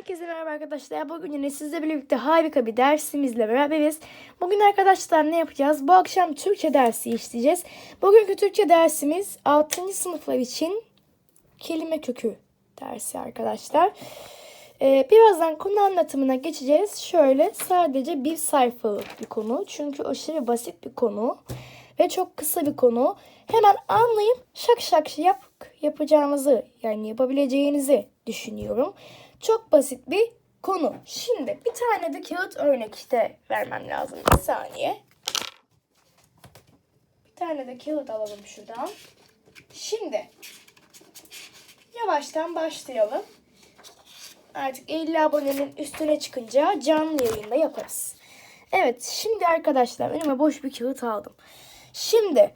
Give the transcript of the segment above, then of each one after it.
Herkese merhaba arkadaşlar. Bugün yine sizle birlikte harika bir dersimizle beraberiz. Bugün arkadaşlar ne yapacağız? Bu akşam Türkçe dersi işleyeceğiz. Bugünkü Türkçe dersimiz 6. sınıflar için kelime kökü dersi arkadaşlar. Ee, birazdan konu anlatımına geçeceğiz. Şöyle sadece bir sayfalık bir konu. Çünkü aşırı basit bir konu. Ve çok kısa bir konu. Hemen anlayıp şak şak yap, yapacağınızı yani yapabileceğinizi düşünüyorum. Çok basit bir konu. Şimdi bir tane de kağıt örnek işte vermem lazım. Bir saniye. Bir tane de kağıt alalım şuradan. Şimdi yavaştan başlayalım. Artık 50 abonenin üstüne çıkınca canlı yayında yaparız. Evet şimdi arkadaşlar önüme boş bir kağıt aldım. Şimdi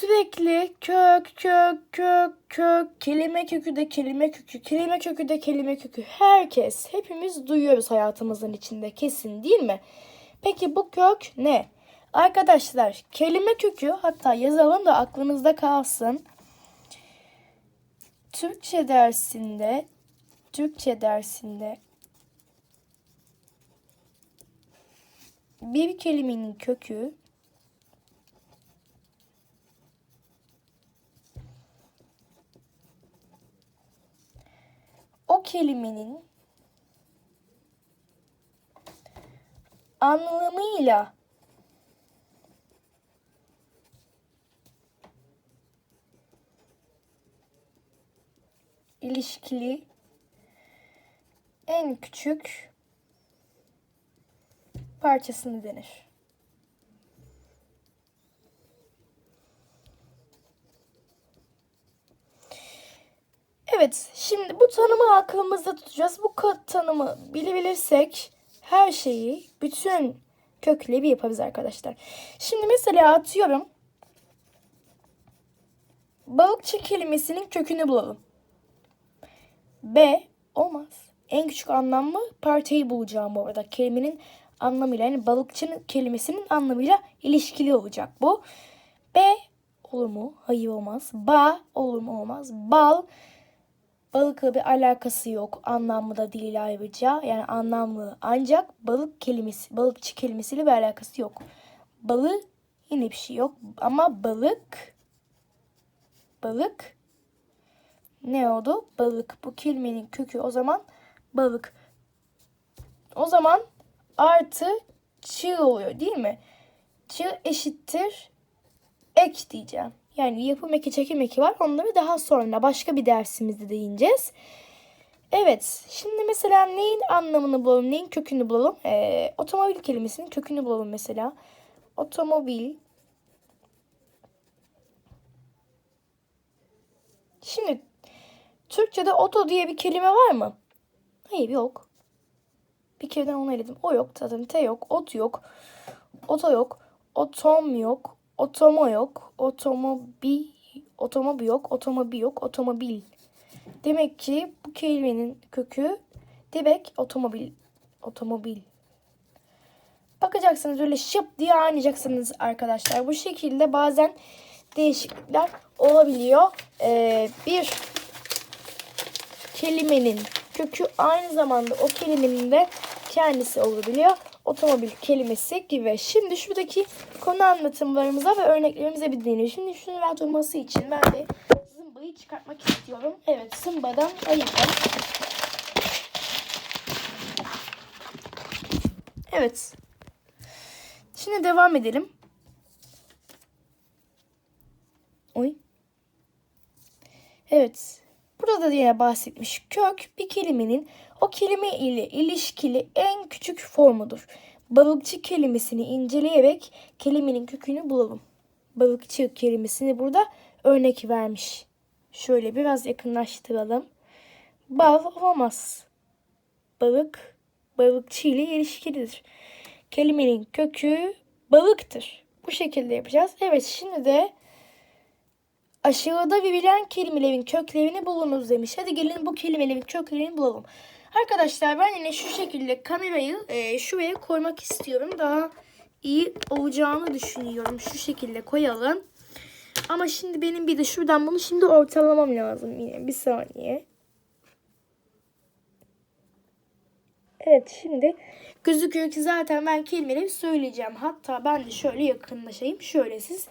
sürekli kök kök kök kök kelime kökü de kelime kökü kelime kökü de kelime kökü herkes hepimiz duyuyoruz hayatımızın içinde kesin değil mi? Peki bu kök ne? Arkadaşlar kelime kökü hatta yazalım da aklınızda kalsın. Türkçe dersinde Türkçe dersinde bir kelimenin kökü o kelimenin anlamıyla ilişkili en küçük parçasını denir. Evet, şimdi bu tanımı aklımızda tutacağız. Bu tanımı bilebilirsek her şeyi, bütün kökleri yapabiliriz arkadaşlar. Şimdi mesela atıyorum. Balıkçı kelimesinin kökünü bulalım. B olmaz. En küçük anlamlı parçayı bulacağım bu arada. Kelimenin anlamıyla yani balıkçının kelimesinin anlamıyla ilişkili olacak bu. B olur mu? Hayır olmaz. Ba olur mu? Olmaz. Bal balıkla bir alakası yok. Anlamlı da değil ayrıca. Yani anlamlı. Ancak balık kelimesi, balıkçı kelimesiyle bir alakası yok. Balı yine bir şey yok. Ama balık balık ne oldu? Balık. Bu kelimenin kökü o zaman balık. O zaman artı çığ oluyor değil mi? Çığ eşittir ek diyeceğim. Yani yapım eki çekim eki var. Onları daha sonra başka bir dersimizde değineceğiz. Evet. Şimdi mesela neyin anlamını bulalım? Neyin kökünü bulalım? Ee, otomobil kelimesinin kökünü bulalım mesela. Otomobil. Şimdi Türkçe'de oto diye bir kelime var mı? Hayır yok. Bir kereden onu eledim. O yok. Zaten T yok. Ot yok. Oto yok. Otom yok. Otomo yok. Otomobi otomobi yok. Otomobi yok. Otomobil. Demek ki bu kelimenin kökü demek otomobil. Otomobil. Bakacaksınız öyle şıp diye anlayacaksınız arkadaşlar. Bu şekilde bazen değişiklikler olabiliyor. Ee, bir kelimenin kökü aynı zamanda o kelimenin de kendisi olabiliyor. Otomobil kelimesi gibi. Şimdi şuradaki konu anlatımlarımıza ve örneklerimize bir değinelim. Şimdi şunu rahat olması için ben de zımbayı çıkartmak istiyorum. Evet zımbadan ayırdım. Evet. Şimdi devam edelim. Oy. Evet. Burada da yine bahsetmiş. Kök bir kelimenin o kelime ile ilişkili en küçük formudur. Balıkçı kelimesini inceleyerek kelimenin kökünü bulalım. Balıkçı kelimesini burada örnek vermiş. Şöyle biraz yakınlaştıralım. Bal olamaz. Balık balıkçı ile ilişkilidir. Kelimenin kökü balıktır. Bu şekilde yapacağız. Evet şimdi de aşağıda verilen kelimelerin köklerini bulunuz demiş. Hadi gelin bu kelimelerin köklerini bulalım. Arkadaşlar ben yine şu şekilde kamerayı e, şuraya koymak istiyorum. Daha iyi olacağını düşünüyorum. Şu şekilde koyalım. Ama şimdi benim bir de şuradan bunu şimdi ortalamam lazım yine. Bir saniye. Evet şimdi gözüküyor ki zaten ben kelimeleri söyleyeceğim. Hatta ben de şöyle yakınlaşayım. Şöyle siz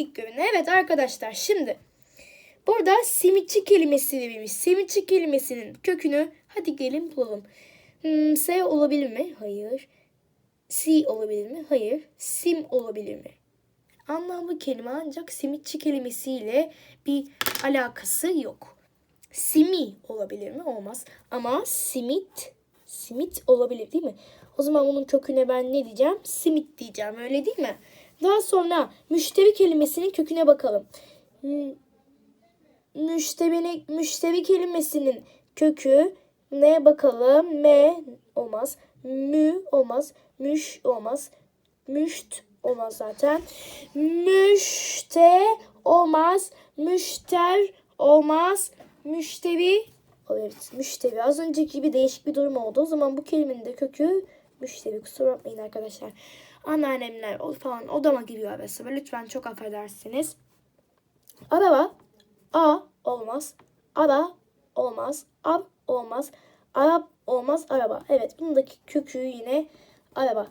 dik görün. Evet arkadaşlar şimdi burada simitçi kelimesi verilmiş. Simitçi kelimesinin kökünü hadi gelin bulalım. Hmm, S olabilir mi? Hayır. Si olabilir mi? Hayır. Sim olabilir mi? Anlamlı kelime ancak simitçi kelimesiyle bir alakası yok. Simi olabilir mi? Olmaz. Ama simit, simit olabilir değil mi? O zaman bunun köküne ben ne diyeceğim? Simit diyeceğim öyle değil mi? Daha sonra müşteri kelimesinin köküne bakalım. Hmm, Müşteri, müşteri kelimesinin kökü ne bakalım? M olmaz. Mü olmaz. Müş olmaz. Müşt olmaz zaten. Müşte olmaz. Müşter olmaz. Müşteri Evet müşteri. Az önceki gibi değişik bir durum oldu. O zaman bu kelimenin de kökü müşteri. Kusura bakmayın arkadaşlar. Anneannemler falan odama giriyor arası. Lütfen çok affedersiniz. Araba A olmaz. Ara olmaz. Ab olmaz. Arap olmaz. Araba. Evet bundaki kökü yine araba.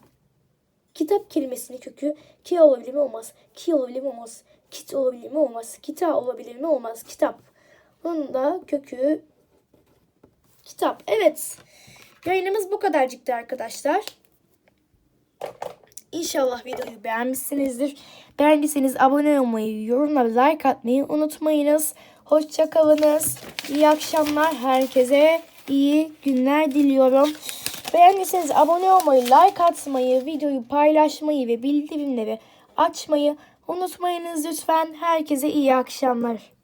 Kitap kelimesinin kökü ki olabilir mi olmaz. Ki olabilir mi olmaz. Kit olabilir mi olmaz. Kita olabilir mi olmaz. Kitap. Bunun da kökü kitap. Evet. Yayınımız bu kadarcıktı arkadaşlar. İnşallah videoyu beğenmişsinizdir. Beğendiyseniz abone olmayı, yorumlara like atmayı unutmayınız. Hoşçakalınız. İyi akşamlar. Herkese iyi günler diliyorum. Beğendiyseniz abone olmayı, like atmayı, videoyu paylaşmayı ve bildirimleri açmayı unutmayınız lütfen. Herkese iyi akşamlar.